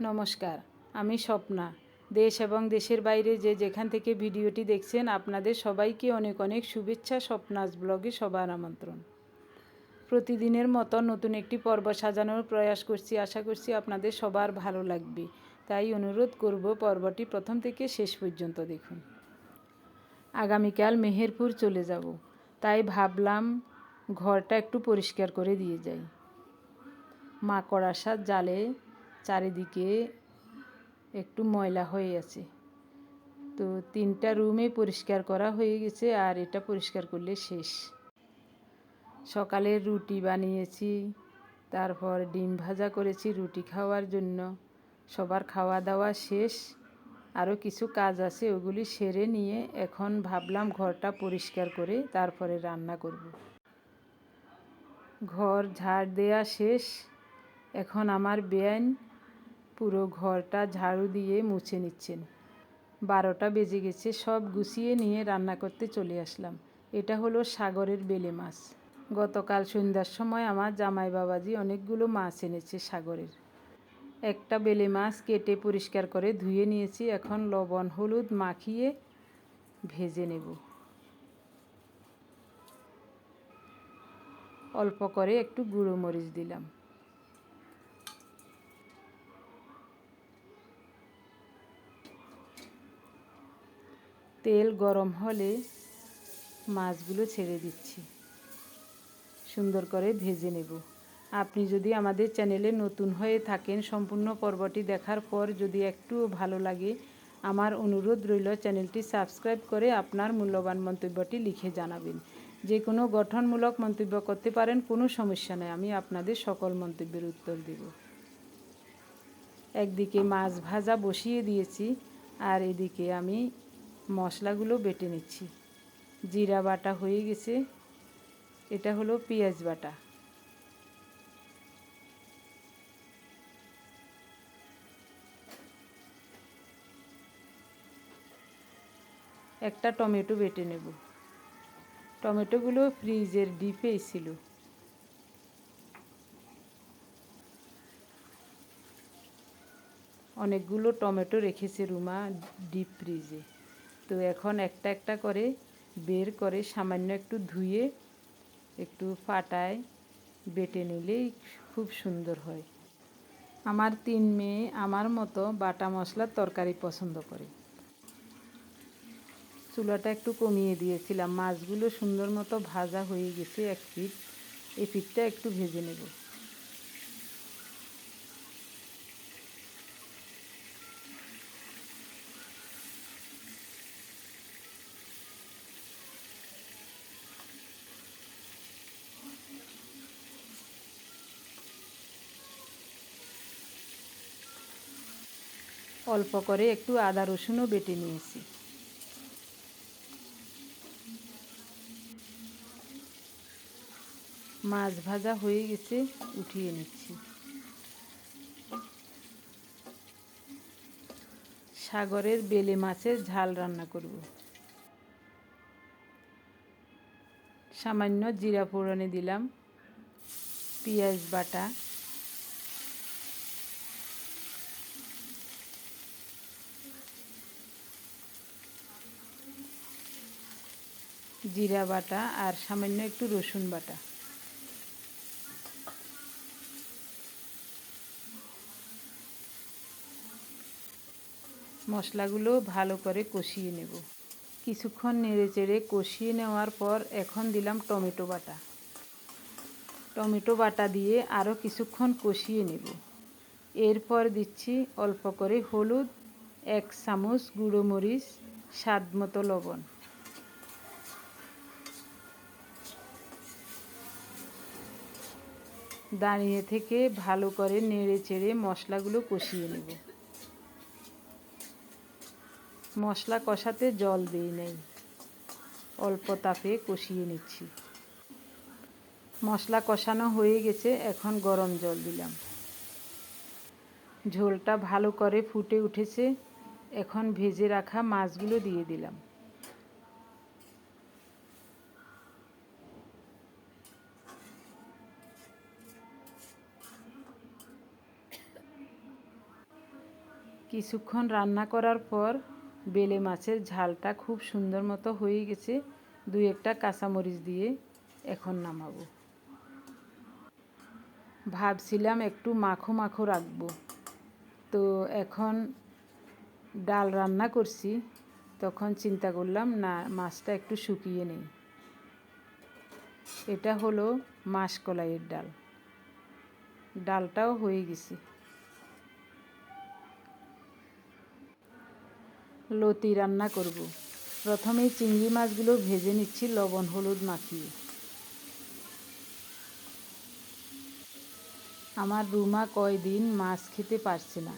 নমস্কার, আমি স্বপ্না। দেশ এবং দেশের বাইরে যে যেখান থেকে ভিডিওটি দেখছেন, আপনাদের সবাইকে অনেক অনেক শুভেচ্ছা স্বপ্নাস ব্লগে সবার আমন্ত্রণ। প্রতিদিনের মতো নতুন একটি পর্ব সাজানোর প্রয়াস করছি, আশা করছি আপনাদের সবার ভালো লাগবে। তাই অনুরোধ করব পর্বটি প্রথম থেকে শেষ পর্যন্ত দেখুন। আগামীকাল মেহেরপুর চলে যাব, তাই ভাবলাম ঘরটা একটু পরিষ্কার করে দিয়ে যাই। মাকড় আসার জালে চারিদিকে একটু ময়লা হয়ে আছে। তো তিনটা রুমে পরিষ্কার করা হয়ে গেছে আর এটা পরিষ্কার করলে শেষ। সকালে রুটি বানিয়েছি, তারপর ডিম ভাজা করেছি রুটি খাওয়ার জন্য। সবার খাওয়া দাওয়া শেষ আরও কিছু কাজ আছে ওগুলি সেরে নিয়ে এখন ভাবলাম ঘরটা পরিষ্কার করে তারপরে রান্না করব। ঘর ঝাড় দেয়া শেষ, এখন আমার বেআইন পুরো ঘরটা ঝাড়ু দিয়ে মুছে নিচ্ছেন। বারোটা বেজে গেছে, সব গুছিয়ে নিয়ে রান্না করতে চলে আসলাম। এটা হলো সাগরের বেলে মাছ। গতকাল সন্ধ্যার সময় আমার জামাই বাবাজি অনেকগুলো মাছ এনেছে সাগরের। একটা বেলে মাছ কেটে পরিষ্কার করে ধুয়ে নিয়েছি, এখন লবণ, হলুদ মাখিয়ে ভেজে নেব। অল্প করে একটু গুঁড়ো মরিচ দিলাম। তেল গরম হলে মাছগুলো ছেড়ে দিচ্ছি। সুন্দর করে ভেজে নেব। আপনি যদি আমাদের চ্যানেলে নতুন হয়ে থাকেন, সম্পূর্ণ পর্বটি দেখার পর যদি একটু ভালো লাগে, আমার অনুরোধ রইল চ্যানেলটি সাবস্ক্রাইব করে আপনার মূল্যবান মন্তব্যটি লিখে জানাবেন। যে কোনো গঠনমূলক মন্তব্য করতে পারেন, কোনো সমস্যা নেই, আমি আপনাদের সকল মন্তব্যের উত্তর দেব। একদিকে মাছ ভাজা বসিয়ে দিয়েছি, আর এদিকে আমি মশলাগুলো বেটে নিচ্ছি। জিরা বাটা হয়ে গেছে। এটা হলো পেঁয়াজ বাটা। একটা টমেটো বেটে নেব। টমেটোগুলো ফ্রিজের ডিপে ছিল। অনেকগুলো টমেটো রেখেছে রুমা ডিপ ফ্রিজে। তো এখন একটা একটা করে বের করে সামান্য একটু ধুয়ে একটু ফাটায়, বেটে নিলেই খুব সুন্দর হয়। আমার তিন মেয়ে আমার মতো বাটা মশলার তরকারি পছন্দ করে। চুলাটা একটু কমিয়ে দিয়েছিলাম। মাছগুলো সুন্দর মতো ভাজা হয়ে গেছে এক পিঠ। এই পিঠটা একটু ভেজে নেব। অল্প করে একটু আদা রসুনও বেটে নিয়েছি। মাছ ভাজা হয়ে গেছে, উঠিয়ে নিচ্ছি। সাগরের বেলে মাছের ঝাল রান্না করব। সামান্য জিরা ফোড়নে দিলাম, পেঁয়াজ বাটা জিরা বাটা আর সামান্য একটু রসুন বাটা। মশলাগুলো ভালো করে কষিয়ে নেব। কিছুক্ষণ নেড়ে চেড়ে কষিয়ে নেওয়ার পর এখন দিলাম টমেটো বাটা। টমেটো বাটা দিয়ে আরও কিছুক্ষণ কষিয়ে নেব। এরপর দিচ্ছি অল্প করে হলুদ, এক চামচ গুঁড়ো মরিচ, স্বাদ মতো লবণ। দাঁড়িয়ে থেকে ভালো করে নেড়ে চেড়ে মশলাগুলো কষিয়ে নেব। মশলা কষাতে জল দিই নেই। অল্প তাপে কষিয়ে নিচ্ছি। মশলা কষানো হয়ে গেছে, এখন গরম জল দিলাম। ঝোলটা ভালো করে ফুটে উঠেছে, এখন ভেজে রাখা মাছগুলো দিয়ে দিলাম। কিছুক্ষণ রান্না করার পর বেলে মাছের ঝালটা খুব সুন্দর মতো হয়ে গেছে। দুই একটা কাঁচামরিচ দিয়ে এখন নামাবো। ভাবছিলাম একটু মাখো মাখো রাখব। তো এখন ডাল রান্না করছি। তখন চিন্তা করলাম, না, মাছটা একটু শুকিয়ে নেই। এটা হলো মাসকলাইয়ের ডাল। ডালটাও হয়ে গেছে। লতি রান্না করব। প্রথমে চিংড়ি মাছগুলো ভেজে নিচ্ছি লবণ, হলুদ মাখিয়ে। আমার রুমা কয়দিন মাছ খেতে পারছে না।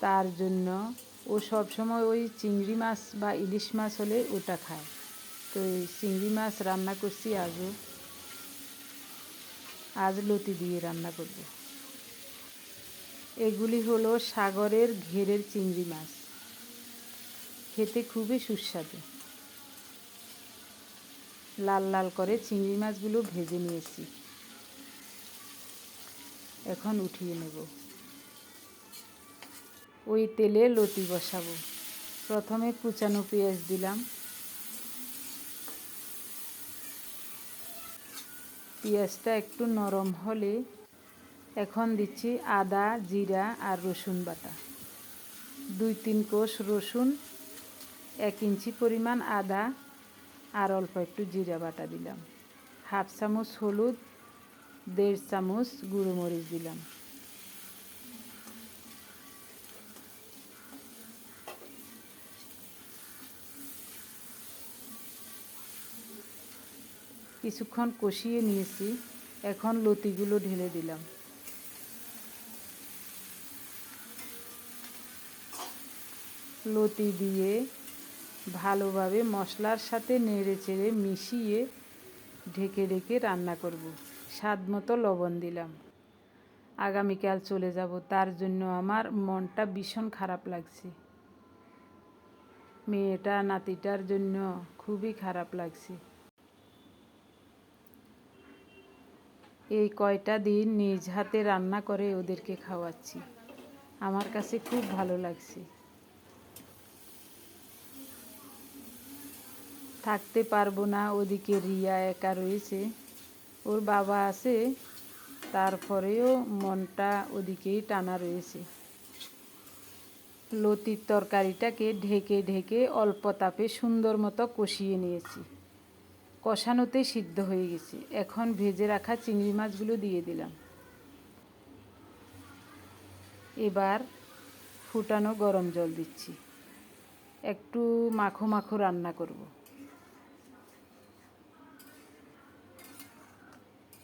তার জন্য ও সব সময় ওই চিংড়ি মাছ বা ইলিশ মাছ হলে ওটা খায়। তো এই চিংড়ি মাছ রান্না করছি আজও। আজ লতি দিয়ে রান্না করব। এগুলি হলো সাগরের ঘেরের চিংড়ি মাছ। খেতে খুবই সুস্বাদু। লাল লাল করে চিংড়ি মাছগুলো ভেজে নিয়েছি। এখন উঠিয়ে নেব। ওই তেলে লতি বসাবো। প্রথমে কুচানো পেঁয়াজ দিলাম। পেঁয়াজটা একটু নরম হলে এখন দিচ্ছি আদা, জিরা আর রসুন বাটা। দুই তিন কোষ রসুন এক ইঞ্চি পরিমাণ আদা আর অল্প একটু জিরা বাটা দিলাম। হাফ চামচ হলুদ, দেড় চামচ গুঁড়ো মরিচ দিলাম। কিছুক্ষণ কষিয়ে নিয়েছি, এখন লতিগুলো ঢেলে দিলাম। লতি দিয়ে ভালোভাবে মশলার সাথে নেড়ে চেড়ে মিশিয়ে ঢেকে ঢেকে রান্না করব। স্বাদ মতো লবণ দিলাম। আগামীকাল চলে যাব, তার জন্য আমার মনটা ভীষণ খারাপ লাগছে। মেয়েটা নাতিটার জন্য খুবই খারাপ লাগছে। এই কয়টা দিন নিজ হাতে রান্না করে ওদেরকে খাওয়াচ্ছি। আমার কাছে খুব ভালো লাগছে। থাকতে পারব না, ওদিকে রিয়া একা রয়েছে। ওর বাবা আছে, তারপরেও মনটা ওদিকেই টানা রয়েছে। লতির তরকারিটাকে ঢেকে ঢেকে অল্প তাপে সুন্দর মতো কষিয়ে নিয়েছি। কষানোতে সিদ্ধ হয়ে গেছে। এখন ভেজে রাখা চিংড়ি মাছগুলো দিয়ে দিলাম। এবার ফুটানো গরম জল দিচ্ছি। একটু মাখো মাখো রান্না করব।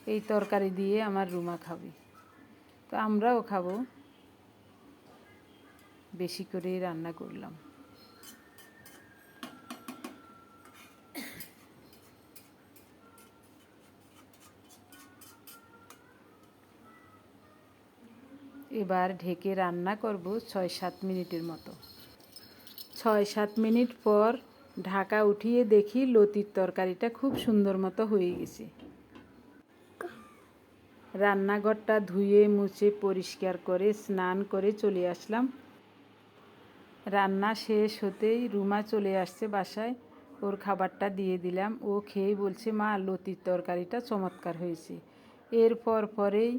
এই তরকারি দিয়ে আমার রুমা খাবে। তো আমরাও খাব। বেশি করে রান্না করলাম। এবার ঢেকে রান্না করব ছয় সাত মিনিটের মতো। ছয় সাত মিনিট পর ঢাকা উঠিয়ে দেখি লতির তরকারিটা খুব সুন্দর মতো হয়ে গেছে। রান্নাঘরটা ধুয়ে, মুছে, পরিষ্কার করে, স্নান করে চলে আসলাম। রান্না শেষ হতেই রুমা চলে আসছে বাসায়। ওর খাবারটা দিয়ে দিলাম। ও খেয়ে বলছে, মা, লতির তরকারিটা চমৎকার হয়েছে। এরপর পরেই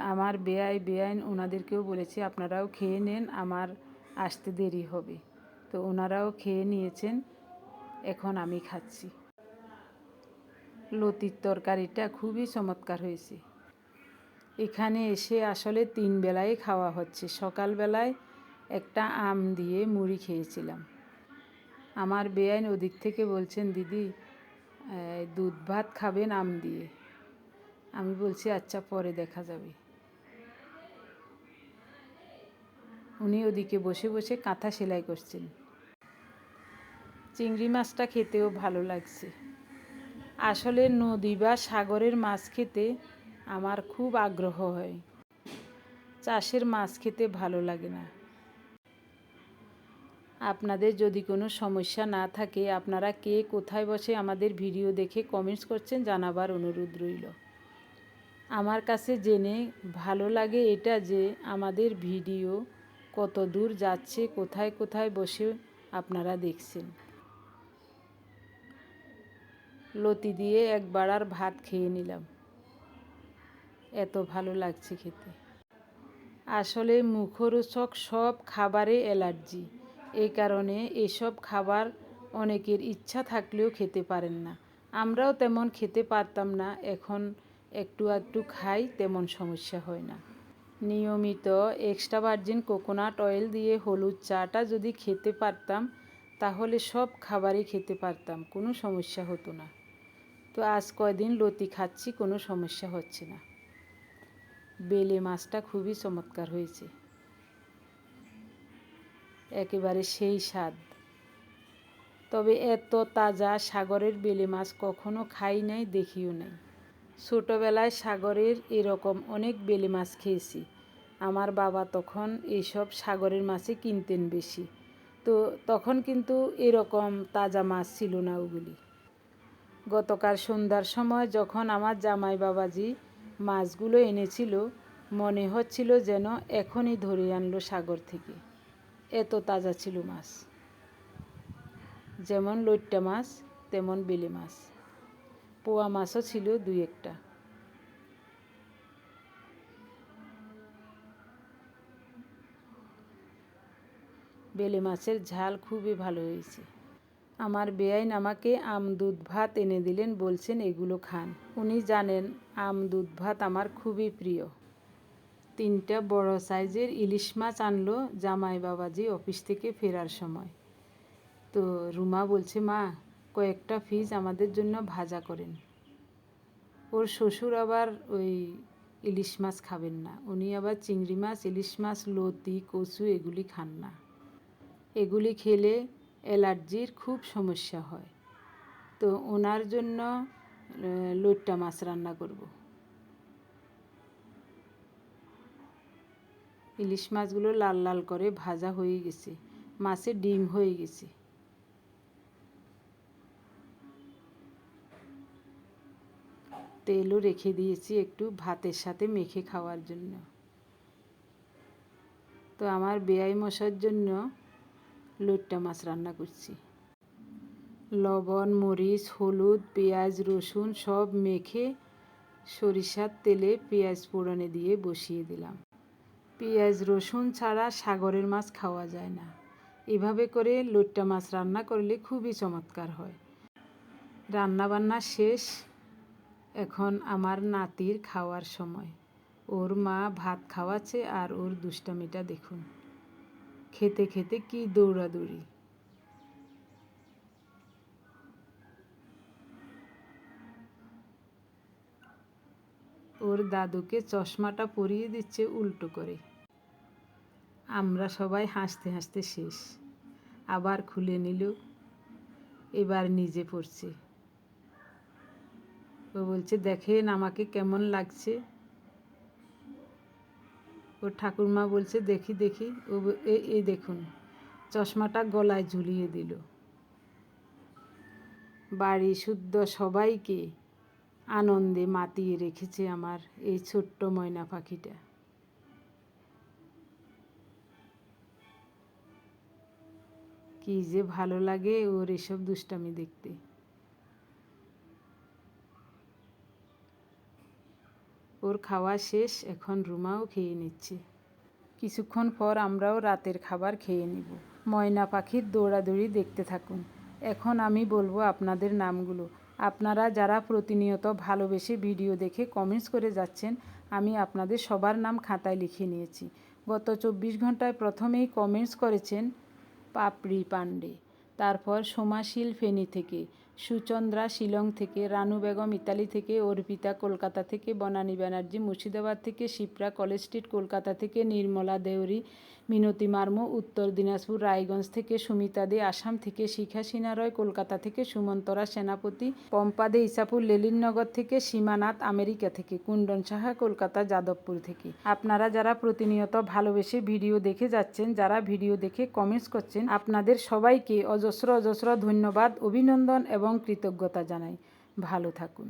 আমার বেআই বেআইন ওনাদেরকেও বলেছি, আপনারাও খেয়ে নেন, আমার আসতে দেরি হবে। তো ওনারাও খেয়ে নিয়েছেন। এখন আমি খাচ্ছি। লতির তরকারিটা খুবই চমৎকার হয়েছে। এখানে এসে আসলে তিন বেলায় খাওয়া হচ্ছে। সকালবেলায় একটা আম দিয়ে মুড়ি খেয়েছিলাম। আমার বেআইন ওদিক থেকে বলছেন, দিদি দুধ ভাত খাবেন আম দিয়ে? আমি বলছি আচ্ছা পরে দেখা যাবে। উনি ওদিকে বসে বসে কাঁথা সেলাই করছেন। চিংড়ি মাছটা খেতেও ভালো লাগছে। আসলে নদী বা সাগরের মাছ খেতে আমার খুব আগ্রহ হয়। চাষের মাছ খেতে ভালো লাগে না। আপনাদের যদি কোনো সমস্যা না থাকে, আপনারা কে কোথায় বসে আমাদের ভিডিও দেখে কমেন্টস করছেন জানাবার অনুরোধ রইল। আমার কাছে জেনে ভালো লাগে এটা যে আমাদের ভিডিও কত দূর যাচ্ছে, কোথায় কোথায় বসে আপনারা দেখছেন। লতি দিয়ে একবার আর ভাত খেয়ে নিলাম। এত ভালো লাগছে খেতে। আসলে মুখরোচক সব খাবারে অ্যালার্জি। এই কারণে এসব খাবার অনেকের ইচ্ছা থাকলেও খেতে পারেন না। আমরাও তেমন খেতে পারতাম না, এখন একটু একটু খাই, তেমন সমস্যা হয় না। নিয়মিত এক্সট্রা ভার্জিন কোকোনাট অয়েল দিয়ে হলুদ চাটা যদি খেতে পারতাম, তাহলে সব খাবারই খেতে পারতাম, কোনো সমস্যা হতো না। তো আজ কয়দিন লতি খাচ্ছি, কোনো সমস্যা হচ্ছে না। বেলে মাছটা খুবই চমৎকার হয়েছে। একেবারে সেই স্বাদ। তবে এত তাজা সাগরের বেলে মাছ কখনো খাই নাই, দেখিও নাই। ছোটোবেলায় সাগরের এরকম অনেক বেলে মাছ খেয়েছি। আমার বাবা তখন এইসব সাগরের মাছই কিনতেন বেশি। তো তখন কিন্তু এরকম তাজা মাছ ছিল না ওগুলি। গতকাল সন্ধ্যার সময় যখন আমার জামাই বাবাজি মাছগুলো এনেছিল, মনে হচ্ছিল যেন এখনই ধরে আনলো সাগর থেকে। এত তাজা ছিল মাছ। যেমন লইট্টা মাছ, তেমন বেলে মাছ। পোয়া মাছও ছিল দুই একটা। বেলে মাছের ঝাল খুবই ভালো হয়েছে। আমার বেআইন আমাকে আম দুধ ভাত এনে দিলেন, বলছেন, এগুলো খান। উনি জানেন আম দুধ ভাত আমার খুবই প্রিয়। তিনটা বড় সাইজের ইলিশ মাছ আনলো জামাই বাবাজি অফিস থেকে ফেরার সময়। তো রুমা বলছে, মা, কয়েকটা ফিজ আমাদের জন্য ভাজা করেন। ওর শ্বশুর আবার ওই ইলিশ মাছ খাবেন না। উনি আবার চিংড়ি মাছ, ইলিশ মাছ, লতি, কচু এগুলি খান না। এগুলি খেলে অ্যালার্জির খুব সমস্যা হয়। তো ওনার জন্য লইট্টা মাছ রান্না করব। ইলিশ মাছগুলো লাল লাল করে ভাজা হয়ে গেছে। মাছে ডিম হয়ে গেছে। তেলও রেখে দিয়েছি একটু ভাতের সাথে মেখে খাওয়ার জন্য। তো আমার বেয়াই মশার জন্য লইট্টা মাছ রান্না করছি। লবণ, মরিচ, হলুদ, পেঁয়াজ, রসুন সব মেখে সরিষার তেলে পেঁয়াজ ফোড়নে দিয়ে বসিয়ে দিলাম। পেঁয়াজ, রসুন ছাড়া সাগরের মাছ খাওয়া যায় না। এভাবে করে লইট্টা মাছ রান্না করলে খুবই চমৎকার হয়। রান্না বান্না শেষ। এখন আমার নাতির খাওয়ার সময়। ওর মা ভাত খাওয়াচ্ছে আর ওর দুষ্টামিটা দেখুন। খেতে খেতে কি দৌড়াদৌড়ি? ওর দাদুকে চশমাটা পরিয়ে দিচ্ছে উল্টো করে। আমরা সবাই হাসতে হাসতে শেষ। আবার খুলে নিল। এবার নিজে পড়ছে। ও বলছে, দেখেন আমাকে কেমন লাগছে। ওর ঠাকুরমা বলছে, দেখি দেখি। ও এই দেখুন, চশমাটা গলায় ঝুলিয়ে দিল। বাড়ি শুদ্ধ সবাইকে আনন্দে মাতিয়ে রেখেছে আমার এই ছোট্ট ময়না পাখিটা। কি যে ভালো লাগে ওর এসব দুষ্টামি দেখতে। ওর খাওয়া শেষ, এখন রুমাও খেয়ে নিচ্ছে। কিছুক্ষণ পর আমরাও রাতের খাবার খেয়ে নিব। ময়না পাখির দৌড়াদৌড়ি দেখতে থাকুন। এখন আমি বলব আপনাদের নামগুলো। আপনারা যারা প্রতিনিয়ত ভালোবেসে ভিডিও দেখে কমেন্টস করে যাচ্ছেন, আমি আপনাদের সবার নাম খাতায় লিখে নিয়েছি। গত চব্বিশ ঘন্টায় প্রথমেই কমেন্টস করেছেন পাপড়ি পাণ্ডে, তারপর সোমাশীল ফেনী থেকে। সুচন্দ্রা শিলং থেকে, রানু বেগম ইতালি থেকে, অর্পিতা কলকাতা থেকে, বনানী ব্যানার্জি মুর্শিদাবাদ থেকে, শিপ্রা কলেজ স্ট্রিট কলকাতা থেকে, নির্মলা দেউরি মিনতি মার্মো, উত্তর দিনাজপুর, রায়গঞ্জ থেকে সুমিতা দে, আসাম থেকে শিখা সিনারয়, কলকাতা থেকে সুমন্তরা সেনাপতি, পম্পা দে, ইসাপুর লেলিননগর থেকে সীমানাথ, আমেরিকা থেকে কুণ্ডন সাহা, কলকাতা, যাদবপুর থেকে। আপনারা যারা প্রতিনিয়ত ভালোবেসে ভিডিও দেখে যাচ্ছেন, যারা ভিডিও দেখে কমেন্টস করছেন, আপনাদের সবাইকে অজস্র অজস্র ধন্যবাদ, অভিনন্দন এবং কৃতজ্ঞতা জানাই। ভালো থাকুন।